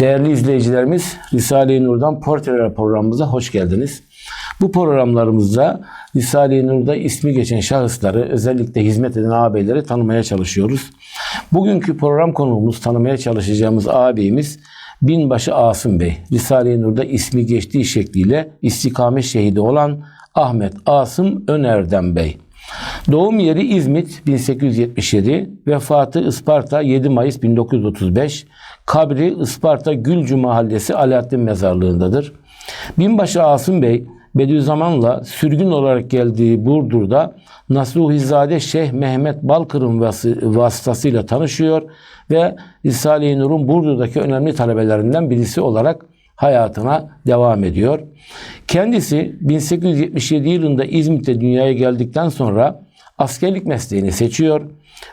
Değerli izleyicilerimiz, Risale-i Nur'dan Portreler programımıza hoş geldiniz. Bu programlarımızda Risale-i Nur'da ismi geçen şahısları, özellikle hizmet eden ağabeyleri tanımaya çalışıyoruz. Bugünkü program konuğumuz, tanımaya çalışacağımız ağabeyimiz Binbaşı Asım Bey. Risale-i Nur'da ismi geçtiği şekliyle istikamet şehidi olan Ahmet Asım Önerden Bey. Doğum yeri İzmit 1877, vefatı Isparta 7 Mayıs 1935, kabri Isparta Gülcü Mahallesi Alaaddin Mezarlığı'ndadır. Binbaşı Asım Bey, Bediüzzaman'la sürgün olarak geldiği Burdur'da Nasuhizade Şeyh Mehmet Balkır'ın vası- vasıtasıyla tanışıyor ve Risale-i Nur'un Burdur'daki önemli talebelerinden birisi olarak hayatına devam ediyor. Kendisi 1877 yılında İzmit'te dünyaya geldikten sonra askerlik mesleğini seçiyor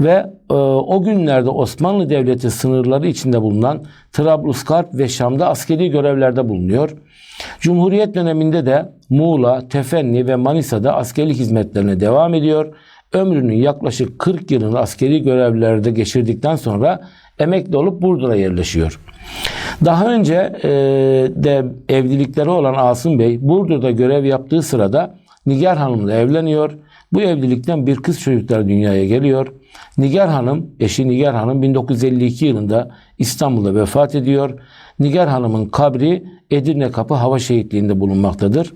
ve e, o günlerde Osmanlı Devleti sınırları içinde bulunan Trablusgarp ve Şam'da askeri görevlerde bulunuyor. Cumhuriyet döneminde de Muğla, Tefenni ve Manisa'da askerlik hizmetlerine devam ediyor. Ömrünün yaklaşık 40 yılını askeri görevlerde geçirdikten sonra emekli olup Burdur'a yerleşiyor. Daha önce e, de evlilikleri olan Asım Bey Burdur'da görev yaptığı sırada Nigar Hanım'la evleniyor. Bu evlilikten bir kız çocukları dünyaya geliyor. Nigar Hanım, eşi Nigar Hanım 1952 yılında İstanbul'da vefat ediyor. Nigar Hanım'ın kabri Edirne Kapı Hava Şehitliği'nde bulunmaktadır.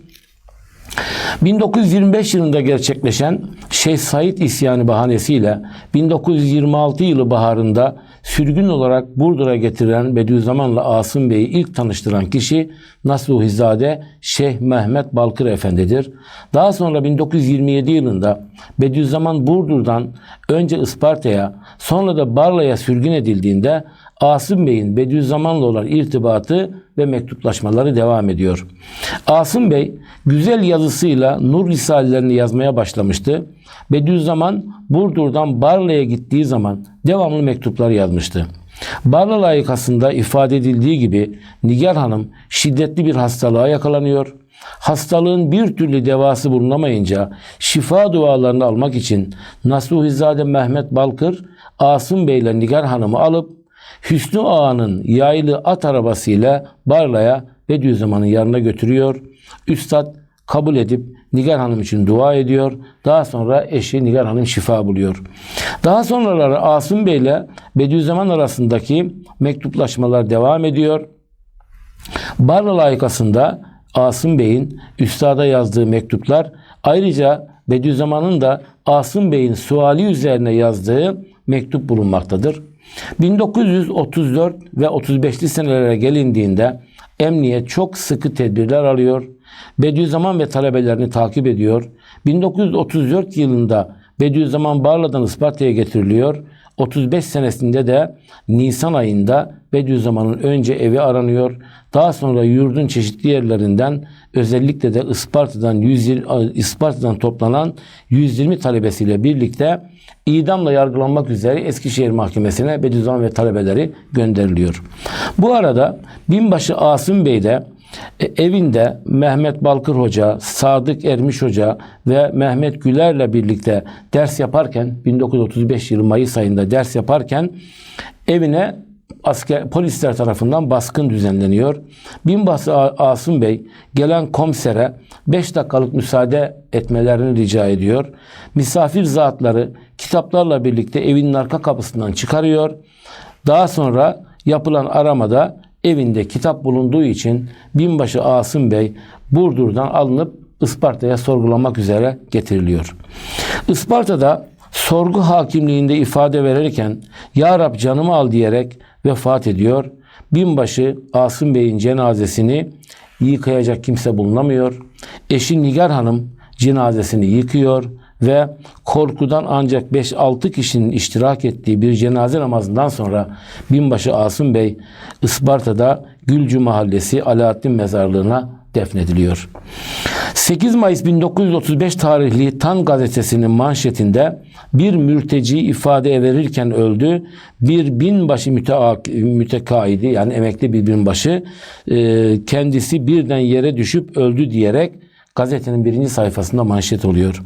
1925 yılında gerçekleşen Şeyh Said isyanı bahanesiyle 1926 yılı baharında sürgün olarak Burdur'a getiren Bediüzzaman'la Asım Bey'i ilk tanıştıran kişi Nasuhizade Şeyh Mehmet Balkır Efendidir. Daha sonra 1927 yılında Bediüzzaman Burdur'dan önce Isparta'ya sonra da Barla'ya sürgün edildiğinde Asım Bey'in Bediüzzaman'la olan irtibatı ve mektuplaşmaları devam ediyor. Asım Bey güzel yazısıyla Nur Risalelerini yazmaya başlamıştı. Bediüzzaman Burdur'dan Barla'ya gittiği zaman devamlı mektuplar yazmıştı. Barla layıkasında ifade edildiği gibi Nigar Hanım şiddetli bir hastalığa yakalanıyor. Hastalığın bir türlü devası bulunamayınca şifa dualarını almak için Nasuhizade Mehmet Balkır Asım Bey ile Nigar Hanım'ı alıp Hüsnü Ağa'nın yaylı at arabasıyla Barla'ya Bediüzzaman'ın yanına götürüyor. Üstad kabul edip Nigar Hanım için dua ediyor. Daha sonra eşi Nigar Hanım şifa buluyor. Daha sonraları Asım Bey ile Bediüzzaman arasındaki mektuplaşmalar devam ediyor. Barla layıkasında Asım Bey'in üstada yazdığı mektuplar ayrıca Bediüzzaman'ın da Asım Bey'in suali üzerine yazdığı mektup bulunmaktadır. 1934 ve 35'li senelere gelindiğinde emniyet çok sıkı tedbirler alıyor. Bediüzzaman ve talebelerini takip ediyor. 1934 yılında Bediüzzaman Barla'dan Isparta'ya getiriliyor. 35 senesinde de Nisan ayında Bediüzzaman'ın önce evi aranıyor. Daha sonra yurdun çeşitli yerlerinden özellikle de Isparta'dan 120, Isparta'dan toplanan 120 talebesiyle birlikte idamla yargılanmak üzere Eskişehir Mahkemesi'ne Bediüzzaman ve talebeleri gönderiliyor. Bu arada binbaşı Asım Bey de e, evinde Mehmet Balkır Hoca, Sadık Ermiş Hoca ve Mehmet Güler'le birlikte ders yaparken 1935 yılı Mayıs ayında ders yaparken evine asker polisler tarafından baskın düzenleniyor. Binbaşı A- Asım Bey gelen komisere 5 dakikalık müsaade etmelerini rica ediyor. Misafir zatları kitaplarla birlikte evinin arka kapısından çıkarıyor. Daha sonra yapılan aramada evinde kitap bulunduğu için binbaşı Asım Bey Burdur'dan alınıp Isparta'ya sorgulamak üzere getiriliyor. Isparta'da sorgu hakimliğinde ifade verirken Ya Rab canımı al diyerek vefat ediyor. Binbaşı Asım Bey'in cenazesini yıkayacak kimse bulunamıyor. Eşi Nigar Hanım cenazesini yıkıyor ve korkudan ancak 5-6 kişinin iştirak ettiği bir cenaze namazından sonra binbaşı Asım Bey Isparta'da Gülcü Mahallesi Alaaddin Mezarlığı'na defnediliyor. 8 Mayıs 1935 tarihli Tan gazetesinin manşetinde bir mürteci ifade verirken öldü. Bir binbaşı mütekaidi yani emekli bir binbaşı e, kendisi birden yere düşüp öldü diyerek gazetenin birinci sayfasında manşet oluyor.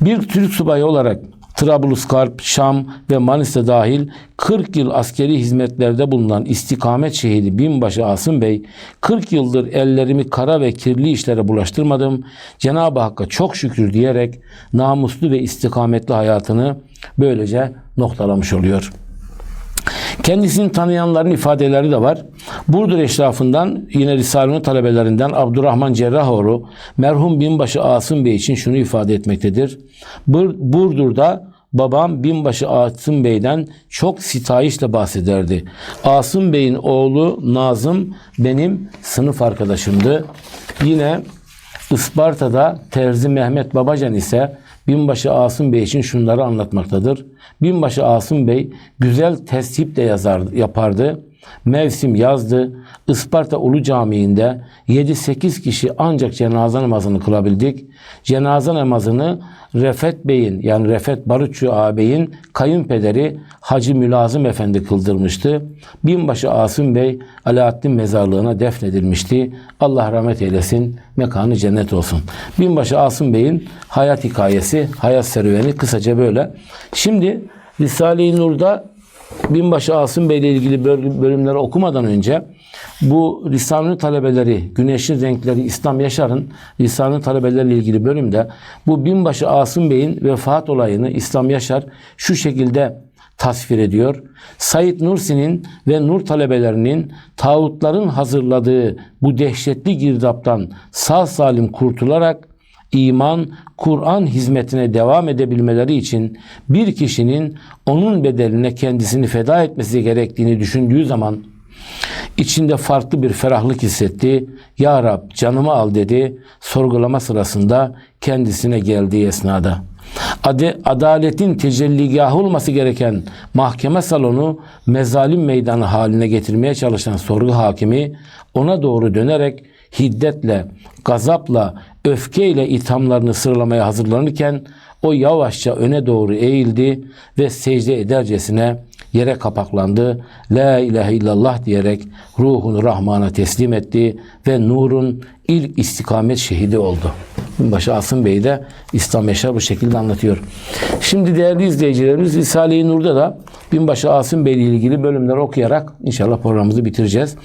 Bir Türk subayı olarak Trablusgarp, Şam ve Manisa dahil 40 yıl askeri hizmetlerde bulunan istikamet şehidi binbaşı Asım Bey, 40 yıldır ellerimi kara ve kirli işlere bulaştırmadım. Cenab-ı Hakk'a çok şükür diyerek namuslu ve istikametli hayatını böylece noktalamış oluyor. Kendisini tanıyanların ifadeleri de var. Burdur eşrafından yine Risale'nin talebelerinden Abdurrahman Cerrahoğlu merhum binbaşı Asım Bey için şunu ifade etmektedir. Bur- Burdur'da babam binbaşı Asım Bey'den çok sitayişle bahsederdi. Asım Bey'in oğlu Nazım benim sınıf arkadaşımdı. Yine Isparta'da Terzi Mehmet Babacan ise Binbaşı Asım Bey için şunları anlatmaktadır. Binbaşı Asım Bey güzel teship de yazar, yapardı. Mevsim yazdı. Isparta Ulu Camii'nde 7-8 kişi ancak cenaze namazını kılabildik. Cenaze namazını Refet Bey'in yani Refet Barutçu ağabeyin kayınpederi Hacı Mülazım Efendi kıldırmıştı. Binbaşı Asım Bey Alaaddin mezarlığına defnedilmişti. Allah rahmet eylesin. Mekanı cennet olsun. Binbaşı Asım Bey'in hayat hikayesi, hayat serüveni kısaca böyle. Şimdi Risale-i Nur'da Binbaşı Asım Bey ile ilgili böl- bölümleri okumadan önce bu Risale-i talebeleri, Güneşin Renkleri İslam Yaşar'ın Risale-i talebeleriyle ilgili bölümde bu Binbaşı Asım Bey'in vefat olayını İslam Yaşar şu şekilde tasvir ediyor. Said Nursi'nin ve Nur talebelerinin tağutların hazırladığı bu dehşetli girdaptan sağ salim kurtularak iman, Kur'an hizmetine devam edebilmeleri için bir kişinin onun bedeline kendisini feda etmesi gerektiğini düşündüğü zaman içinde farklı bir ferahlık hissetti. Ya Rab canımı al dedi. Sorgulama sırasında kendisine geldiği esnada. Adaletin tecelligahı olması gereken mahkeme salonu mezalim meydanı haline getirmeye çalışan sorgu hakimi ona doğru dönerek hiddetle, gazapla, öfkeyle ithamlarını sıralamaya hazırlanırken o yavaşça öne doğru eğildi ve secde edercesine yere kapaklandı. La ilahe illallah diyerek ruhunu Rahman'a teslim etti ve nurun ilk istikamet şehidi oldu. Binbaşı Asım Bey de İslam Yaşar bu şekilde anlatıyor. Şimdi değerli izleyicilerimiz Risale-i Nur'da da Binbaşı Asım Bey ile ilgili bölümleri okuyarak inşallah programımızı bitireceğiz.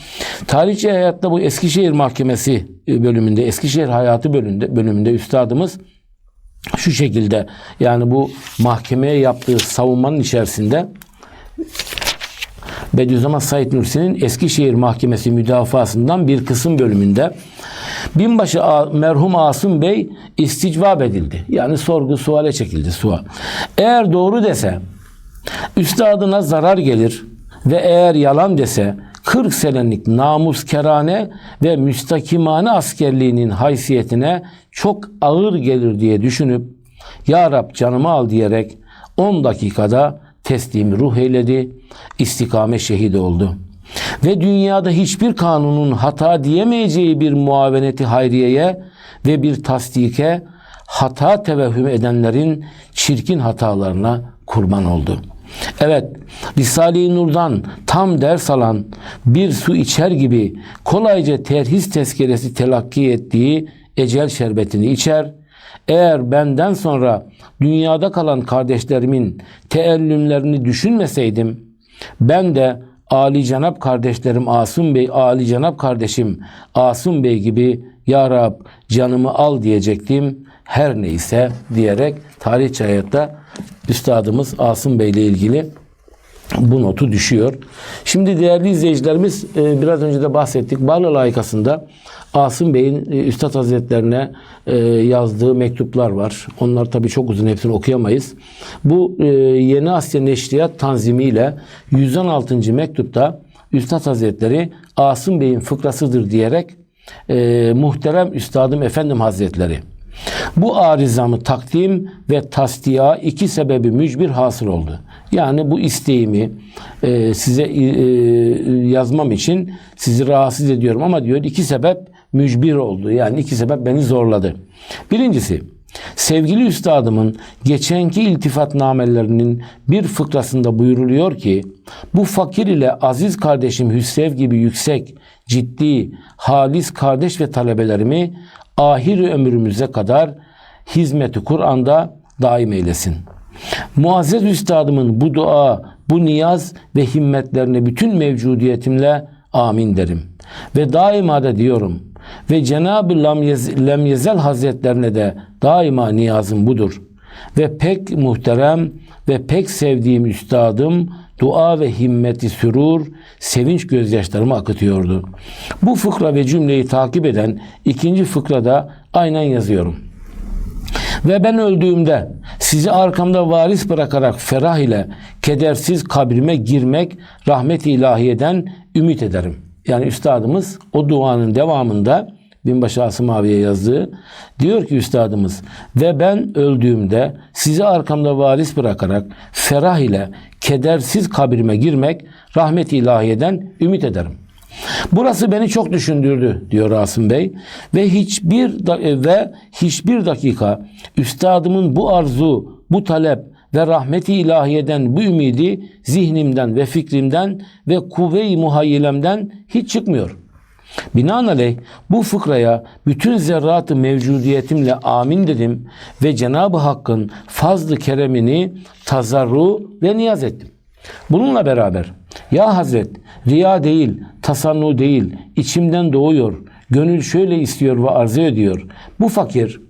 Tarihçi hayatta bu Eskişehir Mahkemesi bölümünde, Eskişehir Hayatı bölümünde, bölümünde üstadımız şu şekilde yani bu mahkemeye yaptığı savunmanın içerisinde Bediüzzaman Said Nursi'nin Eskişehir Mahkemesi müdafasından bir kısım bölümünde binbaşı merhum Asım Bey isticvap edildi. Yani sorgu suale çekildi sual. Eğer doğru dese üstadına zarar gelir ve eğer yalan dese 40 senelik namuskerane ve müstakimane askerliğinin haysiyetine çok ağır gelir diye düşünüp Ya Rab canımı al diyerek 10 dakikada teslimi ruh eyledi, istikame şehit oldu. Ve dünyada hiçbir kanunun hata diyemeyeceği bir muaveneti hayriyeye ve bir tasdike hata tevehhüm edenlerin çirkin hatalarına kurban oldu. Evet, Risale-i Nur'dan tam ders alan bir su içer gibi kolayca terhis tezkeresi telakki ettiği ecel şerbetini içer. Eğer benden sonra dünyada kalan kardeşlerimin teellümlerini düşünmeseydim, ben de Ali Cenap kardeşlerim Asım Bey, Ali Cenap kardeşim Asım Bey gibi Ya Rab canımı al diyecektim. Her neyse diyerek tarihçi hayatta üstadımız Asım Bey ile ilgili bu notu düşüyor. Şimdi değerli izleyicilerimiz e, biraz önce de bahsettik. Barla layıkasında Asım Bey'in e, Üstad Hazretlerine e, yazdığı mektuplar var. Onlar tabii çok uzun hepsini okuyamayız. Bu e, Yeni Asya Neşriyat tanzimiyle 116. mektupta Üstad Hazretleri Asım Bey'in fıkrasıdır diyerek muhterem Üstadım Efendim Hazretleri bu arızamı takdim ve tasdiya iki sebebi mücbir hasıl oldu. Yani bu isteğimi e, size e, yazmam için sizi rahatsız ediyorum ama diyor iki sebep mücbir oldu. Yani iki sebep beni zorladı. Birincisi sevgili üstadımın geçenki iltifatnamelerinin bir fıkrasında buyuruluyor ki bu fakir ile aziz kardeşim Hüsrev gibi yüksek, ciddi, halis kardeş ve talebelerimi ahir ömrümüze kadar hizmeti Kur'an'da daim eylesin. Muazzez Üstadımın bu dua, bu niyaz ve himmetlerine bütün mevcudiyetimle amin derim. Ve daima da diyorum ve Cenab-ı Lemyez- Lemyezel Hazretlerine de daima niyazım budur. Ve pek muhterem ve pek sevdiğim üstadım dua ve himmeti sürur, sevinç gözyaşlarımı akıtıyordu. Bu fıkra ve cümleyi takip eden ikinci fıkrada aynen yazıyorum. Ve ben öldüğümde sizi arkamda varis bırakarak ferah ile kedersiz kabrime girmek rahmet-i ilahiyeden ümit ederim. Yani üstadımız o duanın devamında Binbaşı Asım abiye yazdığı diyor ki üstadımız ve ben öldüğümde sizi arkamda varis bırakarak ferah ile kedersiz kabrime girmek rahmet-i ilahiyeden ümit ederim. Burası beni çok düşündürdü diyor Rasim Bey ve hiçbir ve hiçbir dakika üstadımın bu arzu, bu talep ve rahmeti ilahiyeden bu ümidi zihnimden ve fikrimden ve kuvve-i muhayyilemden hiç çıkmıyor. Binaenaleyh bu fıkraya bütün zerratı mevcudiyetimle amin dedim ve Cenab-ı Hakk'ın fazlı keremini tazarru ve niyaz ettim. Bununla beraber ya Hazret riya değil, tasannu değil, içimden doğuyor, gönül şöyle istiyor ve arzu ediyor. Bu fakir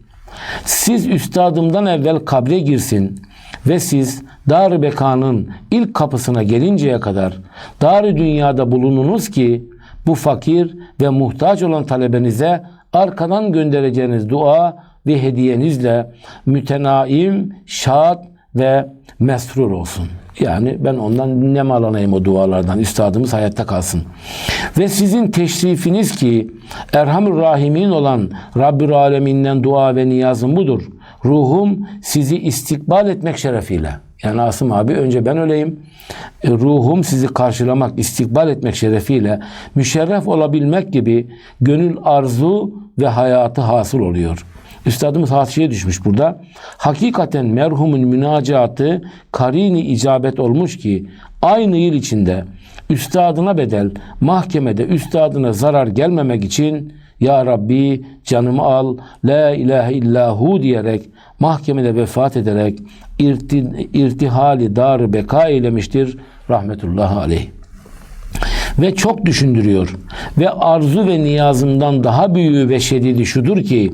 siz üstadımdan evvel kabre girsin ve siz dar bekanın ilk kapısına gelinceye kadar dar dünyada bulununuz ki bu fakir ve muhtaç olan talebenize arkadan göndereceğiniz dua ve hediyenizle mütenaim, şad ve mesrur olsun. Yani ben ondan ne alanayım o dualardan. Üstadımız hayatta kalsın. Ve sizin teşrifiniz ki Erhamur Rahimin olan Rabbül Aleminden dua ve niyazım budur. Ruhum sizi istikbal etmek şerefiyle. Yani Asım abi önce ben öleyim. E, Ruhum sizi karşılamak, istikbal etmek şerefiyle müşerref olabilmek gibi gönül arzu ve hayatı hasıl oluyor. Üstadımız hasişeye düşmüş burada. Hakikaten merhumun münacatı karini icabet olmuş ki aynı yıl içinde üstadına bedel mahkemede üstadına zarar gelmemek için ya Rabbi canımı al la ilahe illahu diyerek mahkemede vefat ederek irti, irtihali dar beka eylemiştir rahmetullahi aleyh ve çok düşündürüyor. Ve arzu ve niyazımdan daha büyüğü ve şedidi şudur ki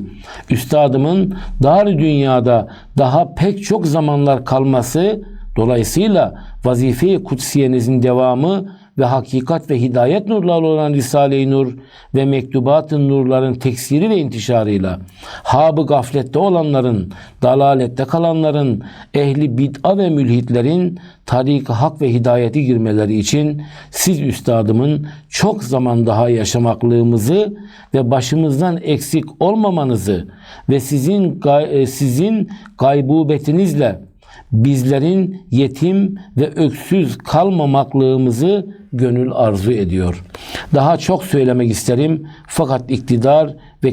üstadımın dar dünyada daha pek çok zamanlar kalması dolayısıyla vazife-i kutsiyenizin devamı ve hakikat ve hidayet nurları olan Risale-i Nur ve mektubat-ı nurların teksiri ve intişarıyla habı gaflette olanların, dalalette kalanların, ehli bid'a ve mülhitlerin tarik hak ve hidayeti girmeleri için siz üstadımın çok zaman daha yaşamaklığımızı ve başımızdan eksik olmamanızı ve sizin e, sizin gaybubetinizle bizlerin yetim ve öksüz kalmamaklığımızı gönül arzu ediyor. Daha çok söylemek isterim fakat iktidar ve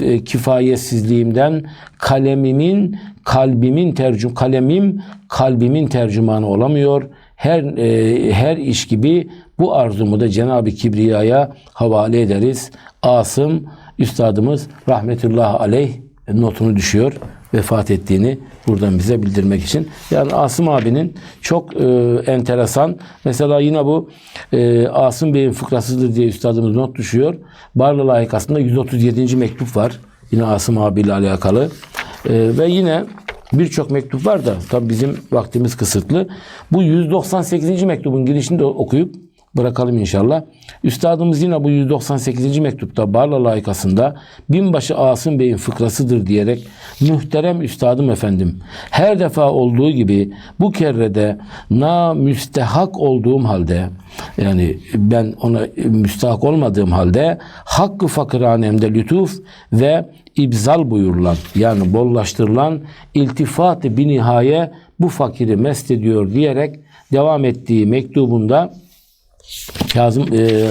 e, kifayetsizliğimden kalemimin kalbimin tercüm kalemim kalbimin tercümanı olamıyor. Her e, her iş gibi bu arzumu da Cenab-ı Kibriya'ya havale ederiz. Asım üstadımız rahmetullahi aleyh notunu düşüyor vefat ettiğini buradan bize bildirmek için. Yani Asım abinin çok e, enteresan. Mesela yine bu e, Asım Bey'in fıkrasıdır diye üstadımız not düşüyor. Barla layıkasında 137. mektup var. Yine Asım abiyle alakalı. E, ve yine birçok mektup var da tabii bizim vaktimiz kısıtlı. Bu 198. mektubun girişini de okuyup bırakalım inşallah. Üstadımız yine bu 198. mektupta Barla layıkasında binbaşı Asım Bey'in fıkrasıdır diyerek muhterem üstadım efendim her defa olduğu gibi bu kerrede na müstehak olduğum halde yani ben ona müstahak olmadığım halde hakkı fakiranemde lütuf ve ibzal buyurulan yani bollaştırılan iltifat-ı binihaye bu fakiri mest ediyor diyerek devam ettiği mektubunda Kazım e,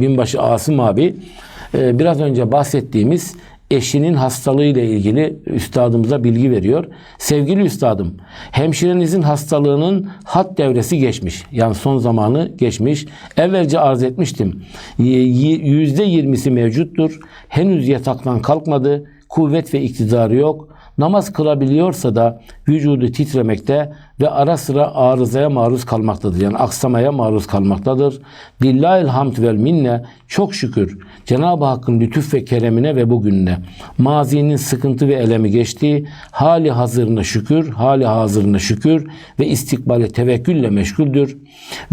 binbaşı Asım abi e, biraz önce bahsettiğimiz eşinin hastalığı ile ilgili üstadımıza bilgi veriyor. Sevgili üstadım, hemşirenizin hastalığının hat devresi geçmiş. Yani son zamanı geçmiş. Evvelce arz etmiştim. Y- y- Yüzde yirmisi mevcuttur. Henüz yataktan kalkmadı. kuvvet ve iktidarı yok. Namaz kılabiliyorsa da vücudu titremekte ve ara sıra arızaya maruz kalmaktadır. Yani aksamaya maruz kalmaktadır. Lillahil hamd vel minne çok şükür Cenab-ı Hakk'ın lütuf ve keremine ve bugününe. Mazinin sıkıntı ve elemi geçti. Hali hazırına şükür, hali hazırına şükür ve istikbale tevekkülle meşguldür.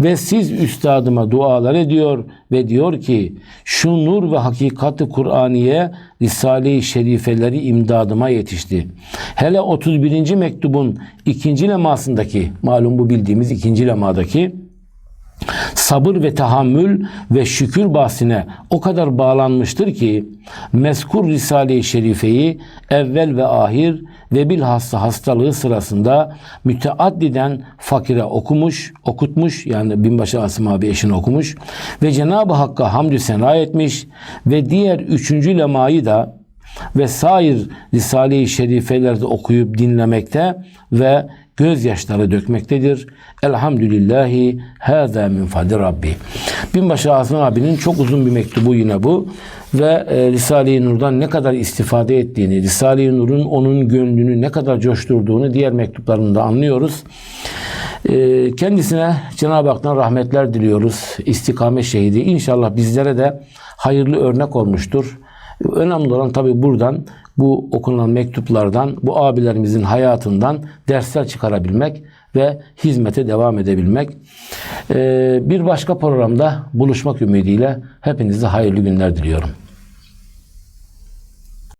Ve siz üstadıma dualar ediyor ve diyor ki şu nur ve hakikati Kur'aniye Risale-i Şerifeleri imdadıma yetişti. Hele 31. mektubun ikinci lemasındaki malum bu bildiğimiz ikinci lemadaki sabır ve tahammül ve şükür bahsine o kadar bağlanmıştır ki meskur Risale-i Şerife'yi evvel ve ahir ve bilhassa hastalığı sırasında müteaddiden fakire okumuş, okutmuş yani binbaşı Asım abi eşini okumuş ve Cenab-ı Hakk'a hamdü sena etmiş ve diğer üçüncü lemayı da ve sair Risale-i Şerifelerde okuyup dinlemekte ve gözyaşları dökmektedir. Elhamdülillahi hâzâ min fadli Rabbi. Binbaşı Asım abinin çok uzun bir mektubu yine bu. Ve e, Risale-i Nur'dan ne kadar istifade ettiğini, Risale-i Nur'un onun gönlünü ne kadar coşturduğunu diğer mektuplarında anlıyoruz. E, kendisine Cenab-ı Hak'tan rahmetler diliyoruz. İstikamet şehidi. İnşallah bizlere de hayırlı örnek olmuştur. Önemli olan tabi buradan bu okunan mektuplardan, bu abilerimizin hayatından dersler çıkarabilmek ve hizmete devam edebilmek. Ee, bir başka programda buluşmak ümidiyle hepinize hayırlı günler diliyorum.